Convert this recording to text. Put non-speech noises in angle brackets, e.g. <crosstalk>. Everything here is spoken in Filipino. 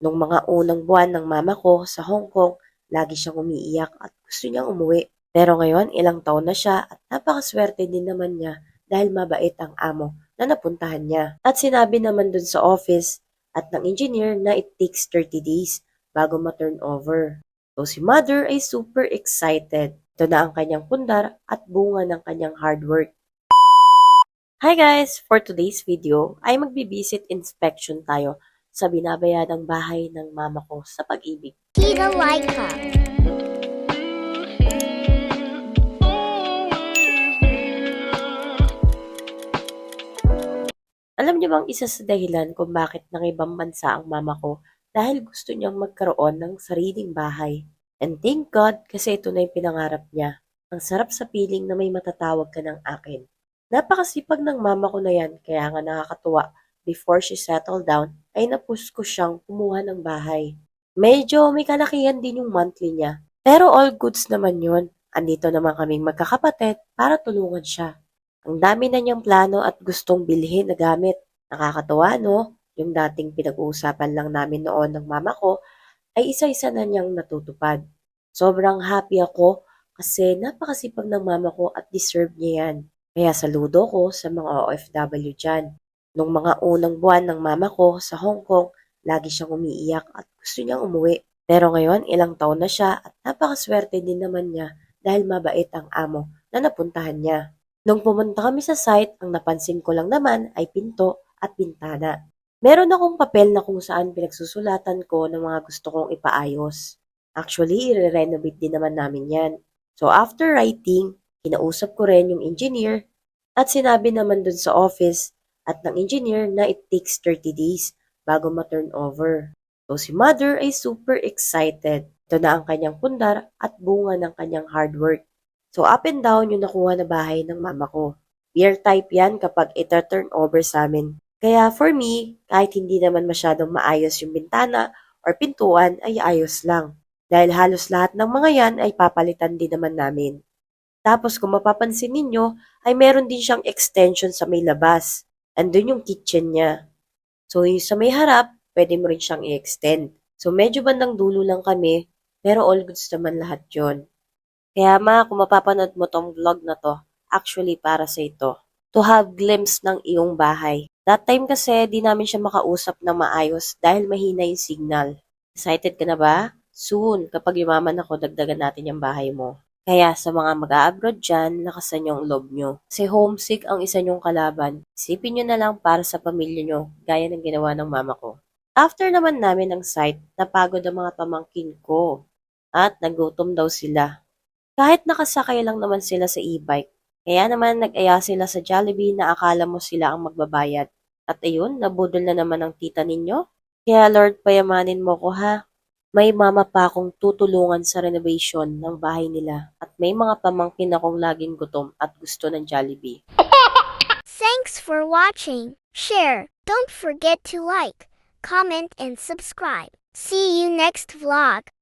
Nung mga unang buwan ng mama ko sa Hong Kong, lagi siyang umiiyak at gusto niyang umuwi. Pero ngayon, ilang taon na siya at napakaswerte din naman niya dahil mabait ang amo na napuntahan niya. At sinabi naman dun sa office at ng engineer na it takes 30 days bago ma-turn over. So si mother ay super excited. Ito na ang kanyang pundar at bunga ng kanyang hard work. Hi guys! For today's video ay magbibisit inspection tayo sa binabayadang bahay ng mama ko sa pag-ibig. Tita Laika. Alam niyo bang isa sa dahilan kung bakit nang ibang bansa ang mama ko dahil gusto niyang magkaroon ng sariling bahay. And thank God kasi ito na yung pinangarap niya. Ang sarap sa piling na may matatawag ka ng akin. Napakasipag ng mama ko na yan kaya nga nakakatuwa. Before she settled down ay napus ko siyang kumuha ng bahay. Medyo may kalakihan din yung monthly niya. Pero all goods naman yun. Andito naman kaming magkakapatid para tulungan siya. Ang dami na niyang plano at gustong bilhin na gamit. Nakakatawa, no? Yung dating pinag-uusapan lang namin noon ng mama ko ay isa-isa na niyang natutupad. Sobrang happy ako kasi napakasipag ng mama ko at deserve niya yan. Kaya saludo ko sa mga OFW dyan. Nung mga unang buwan ng mama ko sa Hong Kong, lagi siyang umiiyak at gusto niyang umuwi. Pero ngayon, ilang taon na siya at napakaswerte din naman niya dahil mabait ang amo na napuntahan niya. Nung pumunta kami sa site, ang napansin ko lang naman ay pinto at bintana. Meron akong papel na kung saan pinagsusulatan ko ng mga gusto kong ipaayos. Actually, i-renovate din naman namin yan. So after writing, kinausap ko rin yung engineer at sinabi naman dun sa office at ng engineer na it takes 30 days bago ma-turn over. So si mother ay super excited. Ito na ang kanyang pundar at bunga ng kanyang hard work. So up and down yung nakuha na bahay ng mama ko. Beer type yan kapag ita-turn over sa amin. Kaya for me, kahit hindi naman masyadong maayos yung bintana or pintuan ay ayos lang. Dahil halos lahat ng mga yan ay papalitan din naman namin. Tapos kung mapapansin ninyo, ay meron din siyang extension sa may labas. Andun yung kitchen niya. So sa may harap, pwede mo rin siyang i-extend. So medyo bandang dulo lang kami, pero all goods naman lahat yon. Kaya ma, kung mapapanood mo tong vlog na to, actually para sa ito. To have glimpse ng iyong bahay. That time kasi, di namin siya makausap ng maayos dahil mahina yung signal. Excited ka na ba? Soon, kapag yumaman ako, dagdagan natin yung bahay mo. Kaya sa mga mag-a-abroad dyan, lakasan yung loob nyo. Kasi homesick ang isa nyong kalaban. Isipin nyo na lang para sa pamilya nyo, gaya ng ginawa ng mama ko. After naman namin ng site, napagod ang mga pamangkin ko. At nagutom daw sila. Kahit nakasakay lang naman sila sa e-bike, kaya naman nag-aya sila sa Jollibee na akala mo sila ang magbabayad. At ayun, nabudol na naman ang tita ninyo. Kaya Lord, payamanin mo ko ha. May mama pa akong tutulungan sa renovation ng bahay nila. At may mga pamangkin akong laging gutom at gusto ng Jollibee. <laughs> Thanks for watching. Share. Don't forget to like, comment, and subscribe. See you next vlog.